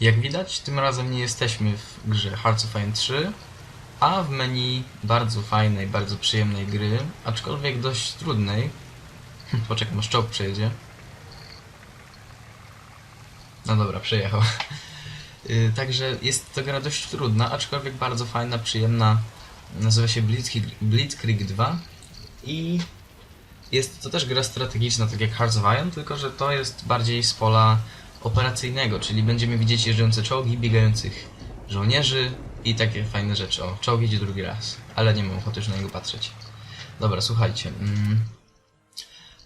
Jak widać, tym razem nie jesteśmy w grze Hearts of Iron 3, a w menu bardzo fajnej, bardzo przyjemnej gry, aczkolwiek dość trudnej. Poczekam, aż czołg przejedzie. No dobra, przejechał. Y, Także jest to gra dość trudna, aczkolwiek bardzo fajna, przyjemna. Nazywa się Blitzkrieg, Blitzkrieg 2 i jest to też gra strategiczna, tak jak Hearts of Iron, tylko że to jest bardziej z pola operacyjnego, czyli będziemy widzieć jeżdżące czołgi, biegających żołnierzy i takie fajne rzeczy. O, czołg jedzie drugi raz, ale nie mam ochoty już na niego patrzeć. Dobra, słuchajcie. Mm.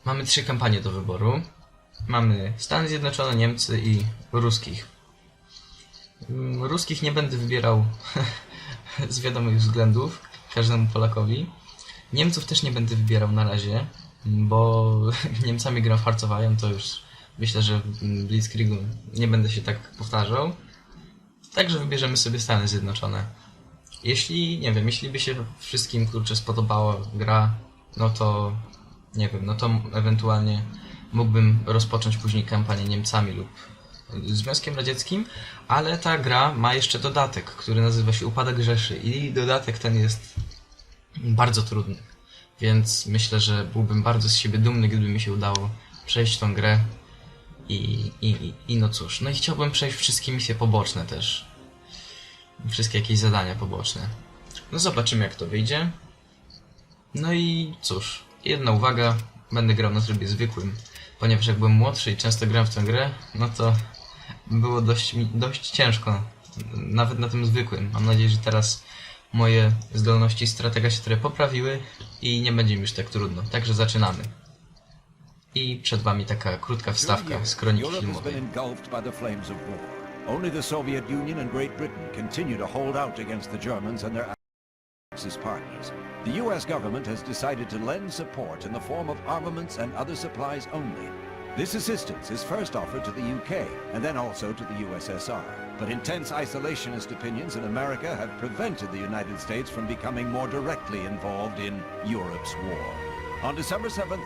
Mamy trzy kampanie do wyboru. Mamy Stany Zjednoczone, Niemcy i ruskich. Mm, Ruskich nie będę wybierał z wiadomych względów każdemu Polakowi. Niemców też nie będę wybierał na razie, bo Niemcami gram w Iron, to już myślę, że w Blitzkriegu nie będę się tak powtarzał. Także wybierzemy sobie Stany Zjednoczone. Jeśli, nie wiem, jeśli by się wszystkim kurczę spodobała gra, no to nie wiem, no to ewentualnie mógłbym rozpocząć później kampanię Niemcami lub Związkiem Radzieckim, ale ta gra ma jeszcze dodatek, który nazywa się Upadek Rzeszy i dodatek ten jest bardzo trudny. Więc myślę, że byłbym bardzo z siebie dumny, gdyby mi się udało przejść tą grę. I, i, i- no cóż, no i chciałbym przejść wszystkie misje poboczne też. Wszystkie jakieś zadania poboczne. No zobaczymy jak to wyjdzie. No i cóż, jedna uwaga, będę grał na trybie zwykłym, ponieważ jak byłem młodszy i często grałem w tę grę, no to było dość, dość ciężko, nawet na tym zwykłym. Mam nadzieję, że teraz moje zdolności stratega się trochę poprawiły i nie będzie mi już tak trudno. Także zaczynamy. I przed wami taka krótka wstawka z kroniki filmowej. been engulfed by the flames of war. Only the Soviet Union and Great Britain continue to hold out against the Germans and their Axis partners. The US government has decided to lend support in the form of armaments and other supplies only. This assistance is first offered to the UK and then also to the USSR. But intense isolationist opinions in America have prevented the United States from becoming more directly involved in Europe's war. On December 7th,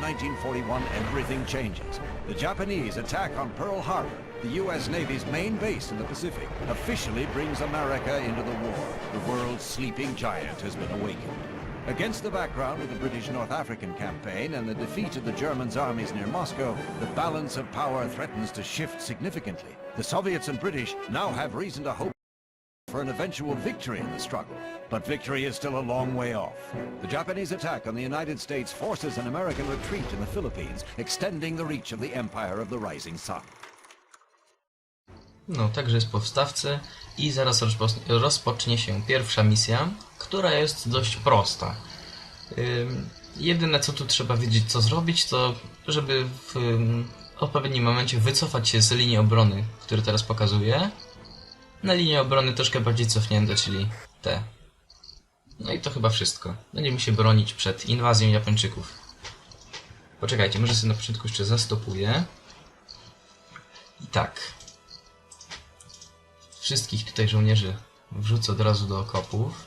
1941, everything changes. The Japanese attack on Pearl Harbor, the U.S. Navy's main base in the Pacific, officially brings America into the war. The world's sleeping giant has been awakened. Against the background of the British North African campaign and the defeat of the Germans' armies near Moscow, the balance of power threatens to shift significantly. The Soviets and British now have reason to hope for an eventual victory in the struggle. But victory is still a long way off. The Japanese attack on the United States forces an American retreat in the Philippines, extending the reach of the empire of the rising sun. No, także jest po wstawce i zaraz rozpocznie, się pierwsza misja, która jest dość prosta. Jedyne co tu trzeba wiedzieć co zrobić, to żeby w odpowiednim momencie wycofać się z linii obrony, które teraz pokazuję, na linię obrony troszkę bardziej cofnięte, czyli te. No i to chyba wszystko. Będziemy się bronić przed inwazją Japończyków. Poczekajcie, może sobie na początku jeszcze zastopuję. I tak. Wszystkich tutaj żołnierzy wrzucę od razu do okopów.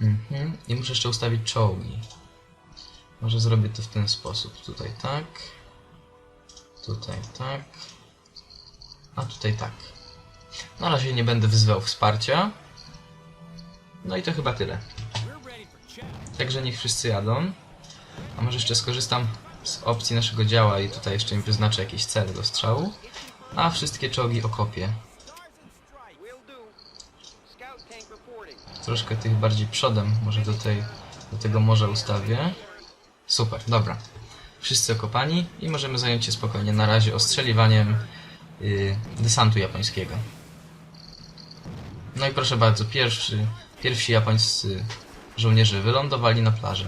Mhm. I muszę jeszcze ustawić czołgi. Może zrobię to w ten sposób. Tutaj tak. Tutaj tak. A tutaj tak. Na razie nie będę wyzwał wsparcia. No i to chyba tyle. Także niech wszyscy jadą. A może jeszcze skorzystam z opcji naszego działa i tutaj jeszcze im wyznaczę jakieś cele do strzału. A wszystkie czołgi okopię. Troszkę tych bardziej przodem, może do, tej, do tego morza ustawię. Super, dobra. Wszyscy okopani i możemy zająć się spokojnie na razie ostrzeliwaniem yy, desantu japońskiego. No i proszę bardzo, pierwszy, pierwsi japońscy żołnierze wylądowali na plaży.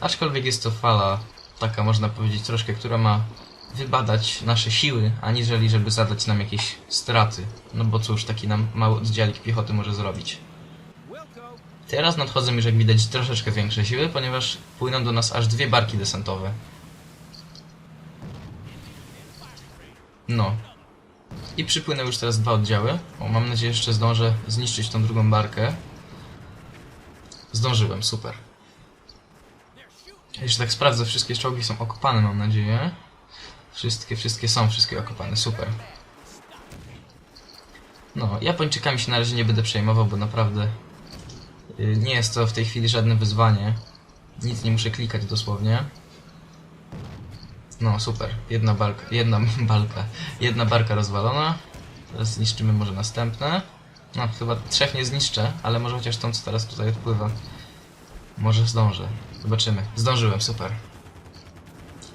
Aczkolwiek jest to fala taka, można powiedzieć, troszkę, która ma wybadać nasze siły, aniżeli żeby zadać nam jakieś straty. No bo cóż, taki nam mały oddziałik piechoty może zrobić. Teraz nadchodzą już, jak widać, troszeczkę większe siły, ponieważ płyną do nas aż dwie barki desantowe. No. I przypłynęły już teraz dwa oddziały. O, mam nadzieję, że jeszcze zdążę zniszczyć tą drugą barkę. Zdążyłem, super. Jeszcze tak sprawdzę, wszystkie czołgi są okopane, mam nadzieję. Wszystkie, wszystkie są, wszystkie okopane, super. No, Japończykami się na razie nie będę przejmował, bo naprawdę y, nie jest to w tej chwili żadne wyzwanie. Nic nie muszę klikać dosłownie. No, super. Jedna balka, jedna balka, jedna barka rozwalona. Teraz zniszczymy może następne. No, chyba trzech nie zniszczę, ale może chociaż tą, co teraz tutaj odpływa. Może zdążę. Zobaczymy. Zdążyłem, super.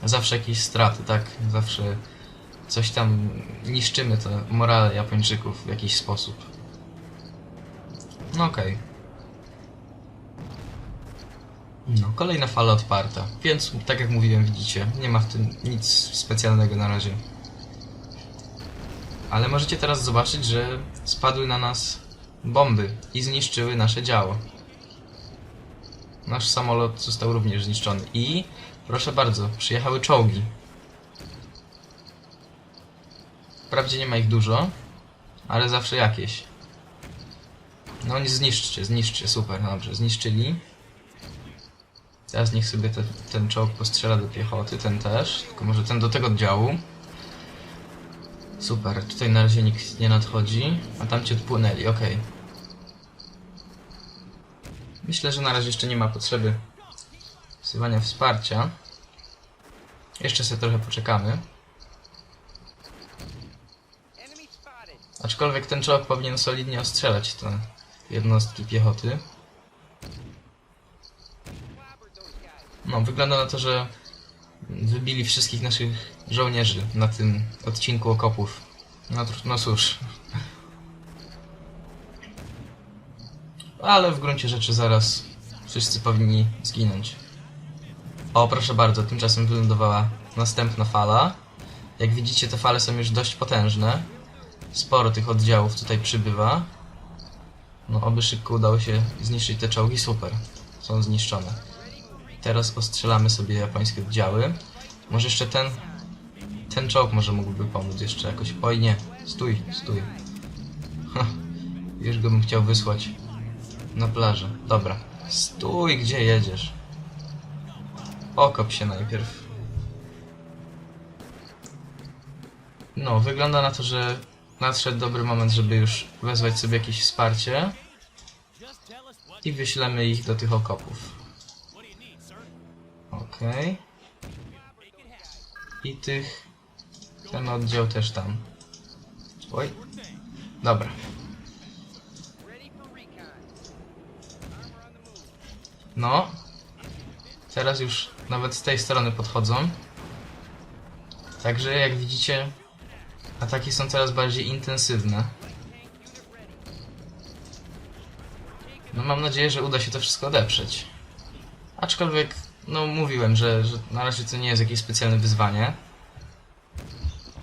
Zawsze jakieś straty, tak? Zawsze coś tam niszczymy to morale Japończyków w jakiś sposób. No okej. No, kolejna fala odparta. Więc, tak jak mówiłem, widzicie, nie ma w tym nic specjalnego na razie. Ale możecie teraz zobaczyć, że spadły na nas bomby i zniszczyły nasze działo. Nasz samolot został również zniszczony. I, proszę bardzo, przyjechały czołgi. Wprawdzie nie ma ich dużo, ale zawsze jakieś. No nie zniszczcie, zniszczcie, super, dobrze, zniszczyli. Teraz niech sobie te, ten czołg postrzela do piechoty, ten też, tylko może ten do tego oddziału. Super, tutaj na razie nikt nie nadchodzi, a tam ci odpłynęli, okej. Myślę, że na razie jeszcze nie ma potrzeby wzywania wsparcia. Jeszcze sobie trochę poczekamy. Aczkolwiek ten czołg powinien solidnie ostrzelać te jednostki piechoty. No, wygląda na to, że wybili wszystkich naszych żołnierzy na tym odcinku okopów. No, tr- no cóż. Ale w gruncie rzeczy zaraz wszyscy powinni zginąć. O, proszę bardzo, tymczasem wylądowała następna fala. Jak widzicie, te fale są już dość potężne. Sporo tych oddziałów tutaj przybywa. No, oby szybko udało się zniszczyć te czołgi, super. Są zniszczone. Teraz ostrzelamy sobie japońskie oddziały. Może jeszcze ten... Ten czołg może mógłby pomóc jeszcze jakoś. Oj nie, stój, stój. Ha, już go bym chciał wysłać na plażę. Dobra. Stój, gdzie jedziesz? Okop się najpierw. No, wygląda na to, że nadszedł dobry moment, żeby już wezwać sobie jakieś wsparcie. I wyślemy ich do tych okopów. Okej. I tych... Ten oddział też tam. Oj. Dobra. No. Teraz już nawet z tej strony podchodzą. Także jak widzicie, ataki są coraz bardziej intensywne. No mam nadzieję, że uda się to wszystko odeprzeć. Aczkolwiek, no mówiłem, że, że na razie to nie jest jakieś specjalne wyzwanie.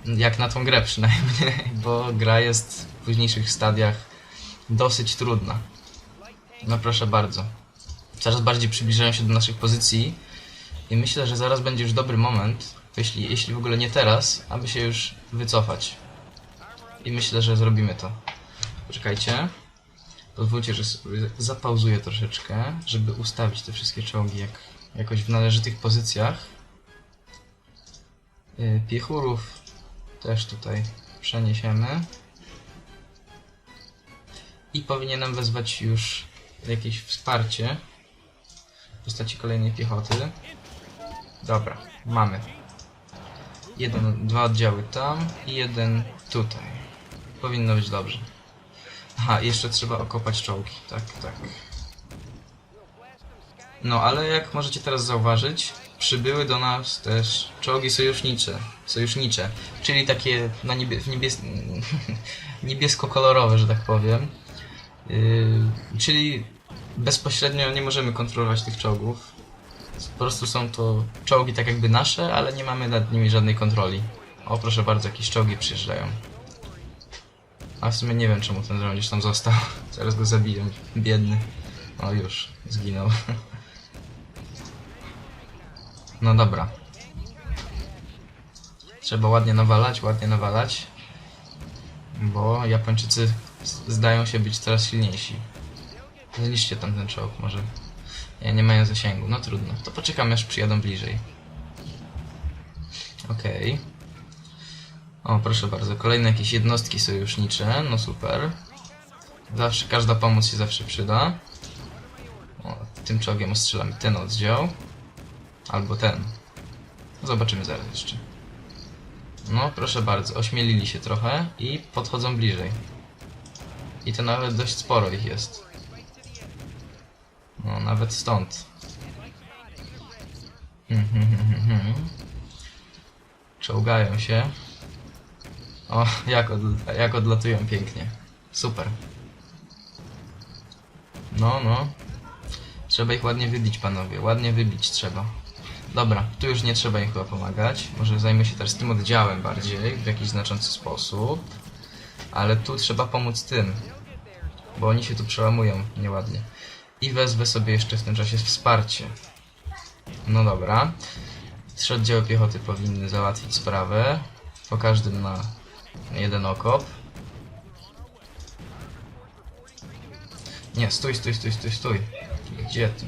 Jak na tą grę przynajmniej, bo gra jest w późniejszych stadiach dosyć trudna. No proszę bardzo coraz bardziej przybliżają się do naszych pozycji i myślę, że zaraz będzie już dobry moment, jeśli, jeśli w ogóle nie teraz, aby się już wycofać. I myślę, że zrobimy to. Poczekajcie. Pozwólcie, że zapauzuję troszeczkę, żeby ustawić te wszystkie czołgi jak, jakoś w należytych pozycjach. Yy, Piechurów też tutaj przeniesiemy. I powinienem wezwać już jakieś wsparcie w postaci kolejnej piechoty. Dobra, mamy. Jeden, dwa oddziały tam i jeden tutaj. Powinno być dobrze. Aha, jeszcze trzeba okopać czołgi. Tak, tak. No, ale jak możecie teraz zauważyć, przybyły do nas też czołgi sojusznicze, sojusznicze, czyli takie na niebie, niebies... niebiesko-kolorowe, że tak powiem. Yy, czyli bezpośrednio nie możemy kontrolować tych czołgów. Po prostu są to czołgi tak jakby nasze, ale nie mamy nad nimi żadnej kontroli. O, proszę bardzo, jakieś czołgi przyjeżdżają. A w sumie nie wiem, czemu ten żołnierz tam został. Zaraz go zabiję. Biedny. O, już. Zginął. No dobra. Trzeba ładnie nawalać, ładnie nawalać. Bo Japończycy zdają się być coraz silniejsi. Zniszcie tam ten czołg, może. Nie, nie mają zasięgu, no trudno. To poczekamy aż przyjadą bliżej. Okej. O, proszę bardzo, kolejne jakieś jednostki sojusznicze, no super. Zawsze, każda pomoc się zawsze przyda. O, tym czołgiem ostrzelamy ten oddział. Albo ten. Zobaczymy zaraz jeszcze. No, proszę bardzo, ośmielili się trochę i podchodzą bliżej. I to nawet dość sporo ich jest. No, nawet stąd. Czołgają się. O, jak, odl jak odlatują pięknie. Super. No, no. Trzeba ich ładnie wybić, panowie. Ładnie wybić trzeba. Dobra, tu już nie trzeba chyba pomagać. Może zajmę się teraz tym oddziałem bardziej, w jakiś znaczący sposób. Ale tu trzeba pomóc tym. Bo oni się tu przełamują nieładnie. I wezwę sobie jeszcze w tym czasie wsparcie. No dobra. Trzy oddziały piechoty powinny załatwić sprawę. Po każdym na jeden okop. Nie, stój, stój, stój, stój, stój. Gdzie ty?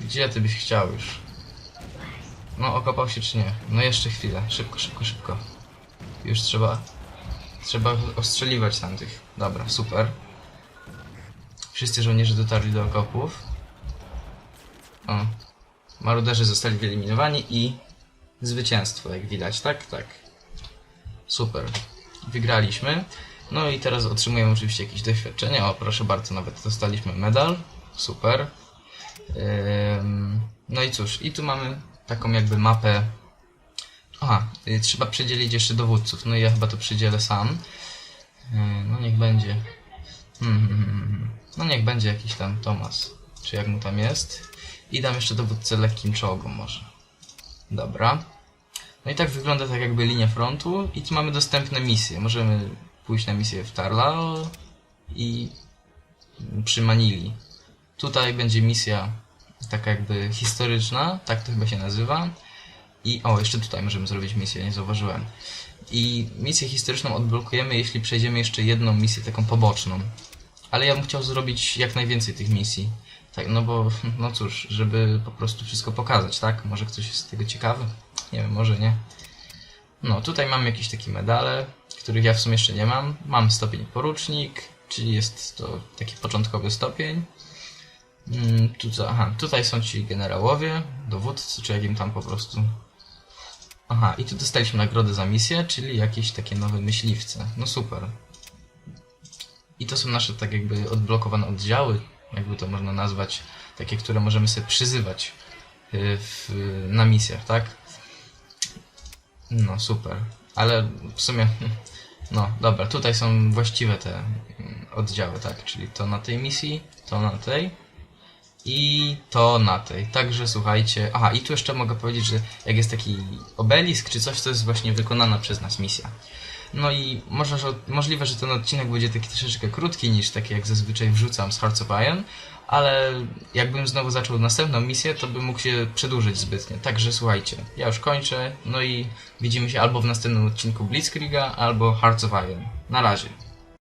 Gdzie ty byś chciał już? No, okopał się czy nie? No jeszcze chwilę. Szybko, szybko, szybko. Już trzeba... Trzeba ostrzeliwać tamtych. Dobra, super. Wszyscy żołnierze dotarli do okopów. O. Maruderzy zostali wyeliminowani i zwycięstwo, jak widać, tak? Tak. Super. Wygraliśmy. No i teraz otrzymujemy oczywiście jakieś doświadczenie. O, proszę bardzo, nawet dostaliśmy medal. Super. Ym, No i cóż, i tu mamy taką jakby mapę. Aha, y, trzeba przydzielić jeszcze dowódców. No i ja chyba to przydzielę sam. Yy, No niech będzie. Hmm, hmm, hmm. No niech będzie jakiś tam Tomas. Czy jak mu tam jest. I dam jeszcze dowódcę lekkim czołgom może. Dobra. No i tak wygląda tak jakby linia frontu i tu mamy dostępne misje. Możemy pójść na misję w Tarlao i przy Manili. Tutaj będzie misja taka jakby historyczna, tak to chyba się nazywa. I o, jeszcze tutaj możemy zrobić misję, nie zauważyłem. I misję historyczną odblokujemy, jeśli przejdziemy jeszcze jedną misję taką poboczną. Ale ja bym chciał zrobić jak najwięcej tych misji. Tak, no bo, no cóż, żeby po prostu wszystko pokazać, tak? Może ktoś jest z tego ciekawy? Nie wiem, może nie. No, tutaj mam jakieś takie medale, których ja w sumie jeszcze nie mam. Mam stopień porucznik, czyli jest to taki początkowy stopień. Mm, tu, co- aha, tutaj są ci generałowie, dowódcy, czy jakim tam po prostu. Aha, i tu dostaliśmy nagrodę za misję, czyli jakieś takie nowe myśliwce. No super. I to są nasze tak jakby odblokowane oddziały, jakby to można nazwać, takie, które możemy sobie przyzywać y, w, na misjach, tak? No super. Ale w sumie, no dobra, tutaj są właściwe te mm, oddziały, tak? Czyli to na tej misji, to na tej i to na tej. Także słuchajcie. Aha, i tu jeszcze mogę powiedzieć, że jak jest taki obelisk czy coś, to jest właśnie wykonana przez nas misja. No i może, że, możliwe, że ten odcinek będzie taki troszeczkę krótki niż taki jak zazwyczaj wrzucam z Hearts of Iron, ale jakbym znowu zaczął następną misję, to bym mógł się przedłużyć zbytnio. Także słuchajcie, ja już kończę, no i widzimy się albo w następnym odcinku Blitzkriega, albo Hearts of Iron. Na razie.